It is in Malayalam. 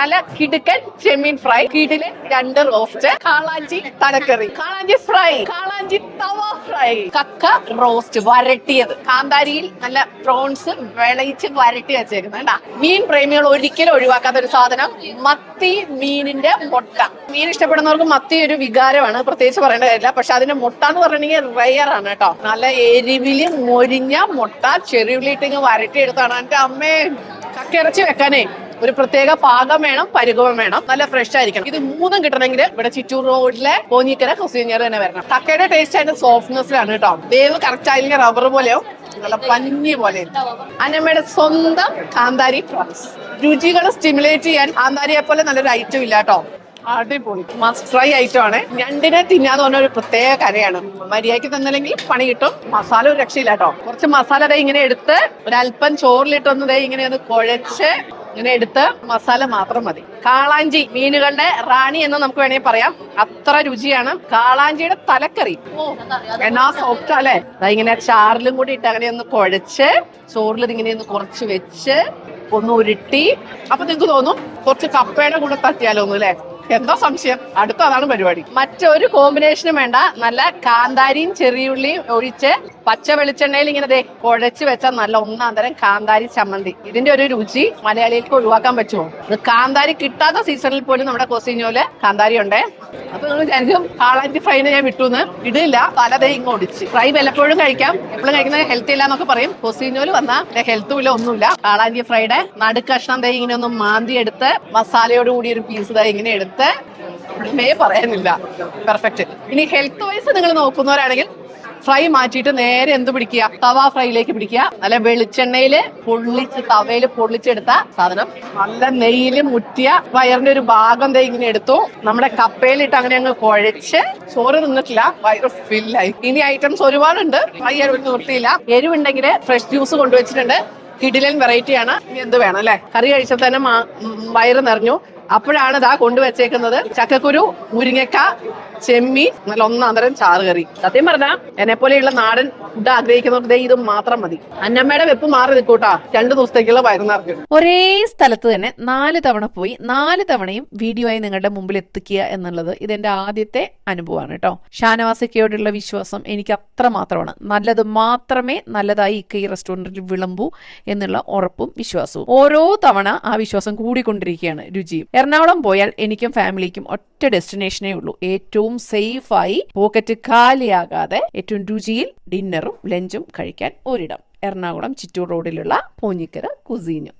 നല്ല കിടുക്കൻ ചെമ്മീൻ ഫ്രൈ കിടിൽ രണ്ട് റോസ്റ്റ് കാളാഞ്ചി തലക്കറി. കാളാഞ്ചി ഫ്രൈ കാളാഞ്ചി തവ ഫ്രൈ. കക്ക റോസ്റ്റ് വരട്ടിയത്. കാന്താരിയിൽ നല്ല പ്രോൺസ് വിളയിച്ച് വരട്ടി വെച്ചേക്കുന്നത് കേട്ടാ മീൻ പ്രേമികൾ ഒരിക്കലും ഒഴിവാക്കാത്ത ഒരു സാധനം മത്തി മീനിന്റെ മുട്ട. മീൻ ഇഷ്ടപ്പെടുന്നവർക്ക് മത്തി ഒരു വികാരമാണ് പ്രത്യേകിച്ച് പറയേണ്ട കാര്യമില്ല. പക്ഷെ അതിന്റെ മുട്ട എന്ന് പറഞ്ഞിട്ടുണ്ടെങ്കിൽ റെയർ ആണ് കേട്ടോ. നല്ല എരിവിൽ മൊരിഞ്ഞ മുട്ട ചെറിയുള്ളിട്ട് ഇങ്ങ് വരട്ടിയെടുത്താണ് എന്റെ അമ്മേ കക്കിറച്ചി വെക്കാനേ. ഒരു പ്രത്യേക പാകം വേണം പരുകവും വേണം. നല്ല ഫ്രഷ് ആയിരിക്കണം. ഇത് മൂന്നും കിട്ടണമെങ്കിൽ ഇവിടെ ചിറ്റൂർ റോഡിലെ പോഞ്ഞിക്കര കുസീനിയർ തന്നെ വരണം. കക്കയുടെ ടേസ്റ്റ് അതിന്റെ സോഫ്റ്റ്നെസ്സിലാണ് കേട്ടോ. വേവ് കറക്റ്റ് ആയില്ലെങ്കിൽ റബ്ബർ പോലെയോ നല്ല പഞ്ഞി പോലെ. അനമ്മയുടെ സ്വന്തം കാന്താരി പ്രോൺസ് രുചികൾ സ്റ്റിമുലേറ്റ് ചെയ്യാൻ കാന്താരിയെ പോലെ നല്ലൊരു ഐറ്റം ഇല്ല കേട്ടോ. അടിപൊളി. മസ്റ്റ് ഫ്രൈ ഐറ്റം ആണ്. ഞണ്ടിനെ തിന്നാന്ന് പറഞ്ഞ ഒരു പ്രത്യേക കരയാണ് മര്യാദയ്ക്ക് തന്നില്ലെങ്കിൽ പണി കിട്ടും. മസാല ഒരു രക്ഷയില്ല കേട്ടോ. കുറച്ച് മസാല ഇങ്ങനെ എടുത്ത് ഒരല്പം ചോറിലിട്ടൊന്ന് ഇങ്ങനെ ഒന്ന് കുഴച്ച് ഇങ്ങനെ എടുത്ത് മസാല മാത്രം മതി. കാളാഞ്ചി മീനുകളുടെ റാണി എന്ന് നമുക്ക് വേണമെങ്കിൽ പറയാം. അത്ര രുചിയാണ്. കാളാഞ്ചിയുടെ തലക്കറി. എന്നാ സോഫ്റ്റ് അല്ലേ ഇങ്ങനെ ചാറിലും കൂടി ഇട്ട് അങ്ങനെ ഒന്ന് കുഴച്ച് ചോറിൽ ഇങ്ങനെ ഒന്ന് കുറച്ച് വെച്ച് ഒന്ന് ഉരുട്ടി. അപ്പൊ നിങ്ങൾക്ക് തോന്നും കുറച്ച് കപ്പയുടെ കൂടെ തട്ടിയാലോന്നു അല്ലേ? എന്താ സംശയം? അടുത്ത അതാണ് പരിപാടി. മറ്റൊരു കോമ്പിനേഷനും വേണ്ട. നല്ല കാന്താരിയും ചെറിയുള്ളിയും ഒഴിച്ച് പച്ച വെളിച്ചെണ്ണയിൽ ഇങ്ങനെ ദേ കുഴച്ച് വെച്ച നല്ല ഒന്നാം തരം കാന്താരി ചമ്മന്തി. ഇതിന്റെ ഒരു രുചി മലയാളികൾക്ക് ഒഴിവാക്കാൻ പറ്റുമോ? കാന്താരി കിട്ടാത്ത സീസണിൽ പോലും നമ്മുടെ കൊസിഞ്ഞോൽ കാന്താരി ഉണ്ട് അപ്പൊ നിങ്ങൾ വിചാരിക്കും കാളാഞ്ചി ഫ്രൈനെ ഞാൻ വിട്ടുന്ന്. ഇടില്ല. തലതേ ഇങ്ങ് ഒടിച്ച്. ഫ്രൈ വല്ലപ്പോഴും കഴിക്കാം. എപ്പോഴും കഴിക്കുന്നത് ഹെൽത്തി ഇല്ല എന്നൊക്കെ പറയും. കൊസിഞ്ഞോൽ വന്നാൽ ഹെൽത്തും ഇല്ല ഒന്നുമില്ല. കാളാഞ്ചി ഫ്രൈയുടെ നടുക്കഷ്ണം ദേ ഇങ്ങനെ ഒന്ന് മാന്തി എടുത്ത് മസാലയോട് കൂടി ഒരു പീസ് ദേ ഇങ്ങനെ എടുത്ത് ഒന്നുമേ പറയാനില്ല. പെർഫെക്റ്റ് ഇനി ഹെൽത്ത് വൈസ് നിങ്ങൾ നോക്കുന്നവരാണെങ്കിൽ ഫ്രൈ മാറ്റിയിട്ട് നേരെ എന്ത് പിടിക്കുക? തവ ഫ്രൈയിലേക്ക് പിടിക്കുക. നല്ല വെളിച്ചെണ്ണയിൽ പൊള്ളിച്ച് തവയിൽ പൊള്ളിച്ചെടുത്ത സാധനം. നല്ല നെയ്യിൽ മുറ്റിയ വയറിന്റെ ഒരു ഭാഗം ദേ ഇങ്ങനെ എടുത്തു. നമ്മുടെ കപ്പയിലിട്ട് അങ്ങനെ അങ്ങ് കുഴച്ച് ചോറ് നിന്നിട്ടില്ല വയറ് ഫില്ലായി ഇനി ഐറ്റംസ് ഒരുപാടുണ്ട്. ഫ്രൈ ഒരു നിർത്തിയില്ല എരിവുണ്ടെങ്കിൽ ഫ്രഷ് ജ്യൂസ് കൊണ്ടുവച്ചിട്ടുണ്ട്. കിടിലൻ വെറൈറ്റിയാണ് ഇനി എന്ത് വേണം അല്ലെ? കറി കഴിച്ചാൽ തന്നെ വയറ് നിറഞ്ഞു. അപ്പോഴാണ് ഇതാ കൊണ്ടുവച്ചേക്കുന്നത്. ചക്കക്കുരു മുരിങ്ങക്ക ചെമ്മീൻ നല്ല ഒന്നാന്തരം തരം ചാറ് കറി. സത്യം പറഞ്ഞാ എന്നെ പോലെയുള്ള നാടൻ ഫുഡ് ആഗ്രഹിക്കുന്നവർക്ക് ഇത് മാത്രം മതി. അന്നമ്മയുടെ വെപ്പ് മാറി നിൽക്കൂട്ടാ. രണ്ടു ദിവസത്തേക്കുള്ള നിറഞ്ഞു ഒരേ സ്ഥലത്ത് തന്നെ നാല് തവണ പോയി നാല് തവണയും വീഡിയോ ആയി നിങ്ങളുടെ മുമ്പിൽ എത്തിക്കുക എന്നുള്ളത് ഇതെന്റെ ആദ്യത്തെ അനുഭവമാണ് കേട്ടോ. ഷാനവാസിക്കയോടുള്ള വിശ്വാസം എനിക്ക് അത്ര മാത്രമാണ്. നല്ലത് മാത്രമേ നല്ലതായി ഇക്ക ഈ റെസ്റ്റോറന്റിൽ വിളമ്പൂ എന്നുള്ള ഉറപ്പും വിശ്വാസവും. ഓരോ തവണ ആ വിശ്വാസം കൂടിക്കൊണ്ടിരിക്കുകയാണ് രുചിയും. എറണാകുളം പോയാൽ എനിക്കും ഫാമിലിക്കും ഒറ്റ ഡെസ്റ്റിനേഷനേ ഉള്ളൂ. ഏറ്റവും സേഫായി പോക്കറ്റ് കാലിയാകാതെ ഏറ്റവും രുചിയിൽ ഡിന്നറും ലഞ്ചും കഴിക്കാൻ ഒരിടം. എറണാകുളം ചിറ്റൂർ റോഡിലുള്ള പോഞ്ഞിക്കര കുസീന്.